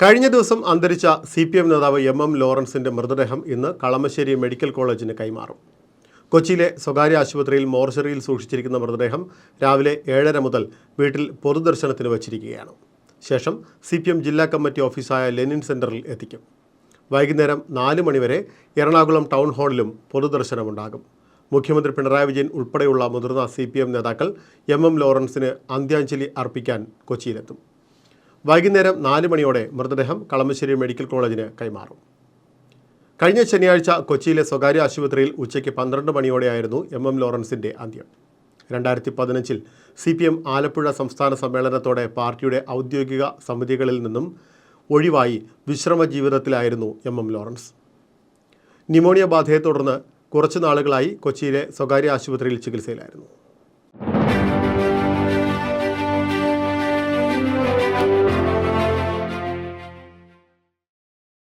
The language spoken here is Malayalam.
കഴിഞ്ഞ ദിവസം അന്തരിച്ച സി പി എം നേതാവ് എം എം ലോറൻസിന്റെ മൃതദേഹം ഇന്ന് കളമശ്ശേരി മെഡിക്കൽ കോളേജിന് കൈമാറും. കൊച്ചിയിലെ സ്വകാര്യ ആശുപത്രിയിൽ മോർച്ചറിയിൽ സൂക്ഷിച്ചിരിക്കുന്ന മൃതദേഹം രാവിലെ ഏഴര മുതൽ വീട്ടിൽ പൊതുദർശനത്തിന് വച്ചിരിക്കുകയാണ്. ശേഷം സി പി എം ജില്ലാ കമ്മിറ്റി ഓഫീസായ ലെനിൻ സെന്ററിൽ എത്തിക്കും. വൈകുന്നേരം നാല് മണിവരെ എറണാകുളം ടൗൺ ഹാളിലും പൊതുദർശനമുണ്ടാകും. മുഖ്യമന്ത്രി പിണറായി വിജയൻ ഉൾപ്പെടെയുള്ള മുതിർന്ന സി പി എം നേതാക്കൾ എം എം ലോറൻസിന് അന്ത്യാഞ്ജലി അർപ്പിക്കാൻ കൊച്ചിയിലെത്തും. വൈകുന്നേരം നാല് മണിയോടെ മൃതദേഹം കളമശ്ശേരി മെഡിക്കൽ കോളേജിന് കൈമാറും. കഴിഞ്ഞ ശനിയാഴ്ച കൊച്ചിയിലെ സ്വകാര്യ ആശുപത്രിയിൽ ഉച്ചയ്ക്ക് പന്ത്രണ്ട് മണിയോടെയായിരുന്നു എം എം ലോറൻസിന്റെ അന്ത്യം. രണ്ടായിരത്തി പതിനഞ്ചിൽ സി പി എം ആലപ്പുഴ സംസ്ഥാന സമ്മേളനത്തോടെ പാർട്ടിയുടെ ഔദ്യോഗിക സമിതികളിൽ നിന്നും ഒഴിവായി വിശ്രമ ജീവിതത്തിലായിരുന്നു എം എം ലോറൻസ്. ന്യൂമോണിയ ബാധയെ തുടർന്ന് കുറച്ചു നാളുകളായി കൊച്ചിയിലെ സ്വകാര്യ ആശുപത്രിയിൽ ചികിത്സയിലായിരുന്നു.